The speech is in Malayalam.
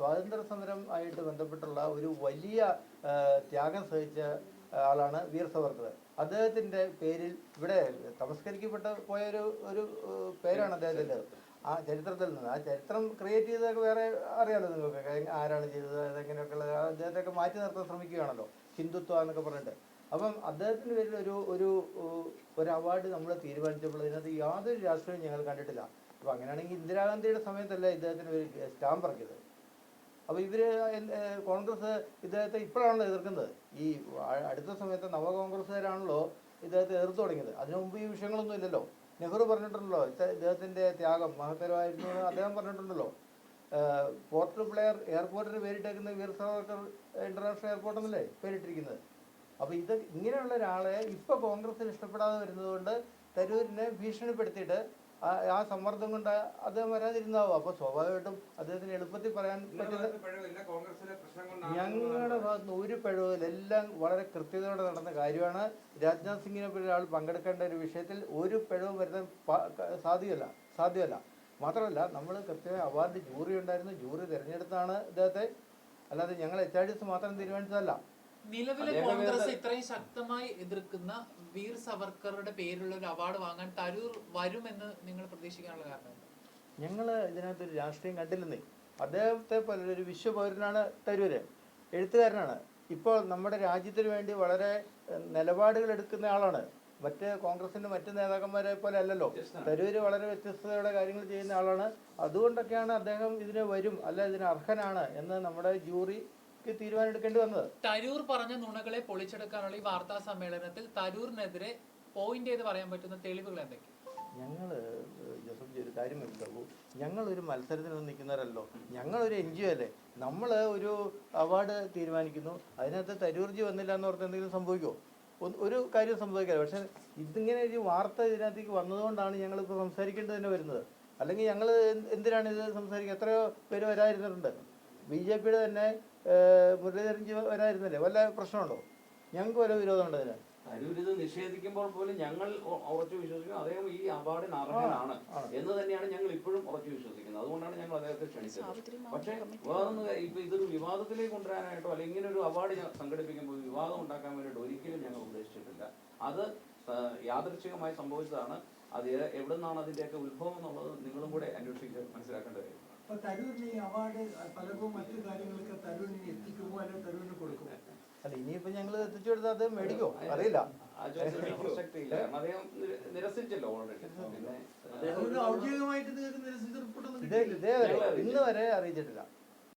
സ്വാതന്ത്ര്യ സമരം ആയിട്ട് ബന്ധപ്പെട്ടുള്ള ഒരു വലിയ ത്യാഗം സഹിച്ച ആളാണ് വീർ സവർക്കർ അദ്ദേഹത്തിന്റെ പേരിൽ ഇവിടെ തമസ്കരിക്കപ്പെട്ട പോയ ഒരു പേരാണ് അദ്ദേഹത്തിന്റെ ആ ചരിത്രത്തിൽ നിന്ന്. ആ ചരിത്രം ക്രിയേറ്റ് ചെയ്തതൊക്കെ വേറെ അറിയാലോ നിങ്ങൾക്ക് ആരാണ് ചെയ്തത് അതെങ്ങനെയൊക്കെയുള്ള അദ്ദേഹത്തെയൊക്കെ മാറ്റി നിർത്താൻ ശ്രമിക്കുകയാണല്ലോ ഹിന്ദുത്വ എന്നൊക്കെ പറഞ്ഞിട്ട്. അപ്പം അദ്ദേഹത്തിന്റെ പേരിൽ ഒരു ഒരു ഒരു അവാർഡ് നമ്മൾ തീരുമാനിച്ചപ്പോൾ ഇതിനകത്ത് യാതൊരു രാഷ്ട്രീയവും ഞങ്ങൾ കണ്ടിട്ടില്ല. അപ്പം അങ്ങനെയാണെങ്കിൽ ഇന്ദിരാഗാന്ധിയുടെ സമയത്തല്ല ഇദ്ദേഹത്തിന് ഒരു സ്റ്റാമ്പ് ഇറക്കിയത്. അപ്പോൾ ഇവർ കോൺഗ്രസ് ഇദ്ദേഹത്തെ ഇപ്പോഴാണല്ലോ എതിർക്കുന്നത്. ഈ അടുത്ത സമയത്ത് നവ കോൺഗ്രസ്സുകാരാണല്ലോ ഇദ്ദേഹത്തെ എതിർത്ത് തുടങ്ങിയത്. അതിനു മുമ്പ് ഈ വിഷയങ്ങളൊന്നും ഇല്ലല്ലോ. നെഹ്റു പറഞ്ഞിട്ടുണ്ടല്ലോ ഇദ്ദേഹത്തിന്റെ ത്യാഗം മഹത്തരമായിരുന്നു എന്ന് അദ്ദേഹം പറഞ്ഞിട്ടുണ്ടല്ലോ. പോർട്ട് പ്ലെയർ എയർപോർട്ടിന് പേരിട്ടേക്കുന്ന വീർ സവർക്കർ ഇന്റർനാഷണൽ എയർപോർട്ട് എന്നല്ലേ പേരിട്ടിരിക്കുന്നത്. അപ്പോൾ ഇത് ഇങ്ങനെയുള്ള ഒരാളെ ഇപ്പോൾ കോൺഗ്രസിന് ഇഷ്ടപ്പെടാതെ വരുന്നതുകൊണ്ട് തരൂരിനെ ഭീഷണിപ്പെടുത്തിയിട്ട് ആ ആ സമ്മർദ്ദം കൊണ്ട് അദ്ദേഹം വരാതിരുന്നാവും? അപ്പോൾ സ്വാഭാവികമായിട്ടും അദ്ദേഹത്തിന് എളുപ്പത്തിൽ പറയാൻ പറ്റില്ല ഞങ്ങളുടെ ഭാഗത്ത് നിന്ന് ഒരു പിഴവില്ല എല്ലാം വളരെ കൃത്യതയോടെ നടന്ന കാര്യമാണ്. രാജ്നാഥ് സിംഗിനെ പോലെ ഒരാൾ പങ്കെടുക്കേണ്ട ഒരു വിഷയത്തിൽ ഒരു പിഴവും വരുത്താൻ സാധ്യമല്ല. സാധ്യമല്ല. മാത്രമല്ല നമ്മൾ കൃത്യമായി അവാർഡ് ജൂറി ഉണ്ടായിരുന്നു. ജൂറി തിരഞ്ഞെടുത്താണ് ഇദ്ദേഹത്തെ. അല്ലാതെ ഞങ്ങൾ എച്ച് ആർ ഡി എസ് മാത്രം തീരുമാനിച്ചതല്ല. നിലവിലെ കോൺഗ്രസ് ഇത്രയും ശക്തമായി എതിർക്കുന്ന വീർ സവർക്കറുടെ പേരിലുള്ള ഒരു അവാർഡ് വാങ്ങാൻ തരൂർ വരുമെന്ന് നിങ്ങൾ പ്രതീക്ഷിക്കാനുള്ള കാരണം ഞങ്ങൾ ഇതിനകത്ത് ഒരു രാഷ്ട്രീയം കണ്ടില്ലെന്നേ. അദ്ദേഹത്തെ പോലെ ഒരു വിശ്വപൗരനാണ് തരൂര്. എഴുത്തുകാരനാണ്. ഇപ്പോൾ നമ്മുടെ രാജ്യത്തിന് വേണ്ടി വളരെ നിലപാടുകൾ എടുക്കുന്ന ആളാണ്. മറ്റ് കോൺഗ്രസിന്റെ മറ്റ് നേതാക്കന്മാരെ പോലെ അല്ലല്ലോ. തരൂര് വളരെ വ്യത്യസ്തതയുടെ കാര്യങ്ങൾ ചെയ്യുന്ന ആളാണ്. അതുകൊണ്ടൊക്കെയാണ് അദ്ദേഹം ഇതിന് വരും അല്ല ഇതിന് അർഹനാണ് എന്ന് നമ്മുടെ ജൂറിക്ക് തീരുമാനം എടുക്കേണ്ടി വന്നത്? തരൂർ പറഞ്ഞ നുണകളെ പൊളിച്ചെടുക്കാനുള്ള ഈ വാർത്താ സമ്മേളനത്തിൽ തരൂരിനെതിരെ പോയിന്റ് ചെയ്ത് പറയാൻ പറ്റുന്ന തെളിവുകൾ എന്തൊക്കെയാണ് ഞങ്ങൾ ജോസഫ് ഒരു കാര്യം മനസ്സിലാക്കൂ ഞങ്ങളൊരു മത്സരത്തിന് നിൽക്കുന്നവരല്ലോ. ഞങ്ങളൊരു എൻ ജി ഒ അല്ലേ? നമ്മൾ ഒരു അവാർഡ് തീരുമാനിക്കുന്നു. അതിനകത്ത് തരൂർജി വന്നില്ല എന്ന് പറഞ്ഞാൽ എന്തെങ്കിലും സംഭവിക്കുമോ ഒരു കാര്യം സംഭവിക്കില്ല പക്ഷേ ഇതിങ്ങനെ ഒരു വാർത്ത ഇതിനകത്തേക്ക് വന്നതുകൊണ്ടാണ് ഞങ്ങളിപ്പോൾ സംസാരിക്കേണ്ടത് തന്നെ വരുന്നത്. അല്ലെങ്കിൽ ഞങ്ങൾ എന്തിനാണ് ഇത് സംസാരിക്കുക? എത്രയോ പേര് വരാതിരുന്നിട്ടുണ്ട്. ബി ജെ പിയുടെ തന്നെ മുരളീധരൻ വരായിരുന്നല്ലേ വരാതിരുന്നില്ലേ വല്ല പ്രശ്നമുണ്ടോ? ഞങ്ങൾക്ക് വല്ല വിരോധമുണ്ടോ ഇതിന് അതിന്? ഇത് നിഷേധിക്കുമ്പോൾ പോലും ഞങ്ങൾ ഉറച്ചു വിശ്വസിക്കുന്നു. അദ്ദേഹം ഈ അവാർഡിന് അർഹനാണ് എന്ന് തന്നെയാണ് ഞങ്ങൾ ഇപ്പോഴും ഉറച്ചു വിശ്വസിക്കുന്നത്. അതുകൊണ്ടാണ് ഞങ്ങൾ അദ്ദേഹത്തെ ക്ഷണിച്ചത്. പക്ഷേ വേറൊന്ന് ഇപ്പൊ ഇതൊരു വിവാദത്തിലേക്ക് കൊണ്ടുവരാനായിട്ടോ അല്ലെങ്കിൽ ഇങ്ങനെ ഒരു അവാർഡ് സംഘടിപ്പിക്കുമ്പോൾ വിവാദം ഉണ്ടാക്കാൻ വേണ്ടിയിട്ട് ഒരിക്കലും ഞങ്ങൾ ഉദ്ദേശിച്ചിട്ടില്ല. അത് യാദൃശ്ചികമായി യാദൃച്ഛികമായി സംഭവിച്ചതാണ്. അത് എവിടെ നിന്നാണ് അതിന്റെയൊക്കെ ഉത്ഭവം എന്നുള്ളത് നിങ്ങളും കൂടെ അന്വേഷിച്ച് മനസ്സിലാക്കേണ്ട കാര്യമാണ് അപ്പൊ തരൂരിന് ഈ അവാർഡ് പലർക്കും മറ്റു കാര്യങ്ങളൊക്കെ തരൂരിന് എത്തിക്കുമോ അല്ലെങ്കിൽ തരൂരിന് കൊടുക്കുമോ? അല്ല ഇനിയിപ്പോ ഞങ്ങൾ എത്തിച്ചു കൊടുത്താൽ അത് മേടിക്കോ അറിയില്ല. ഔദ്യോഗികമായിട്ട് ഇതേ വരെ ഇന്ന് വരെ അറിയിച്ചിട്ടില്ല.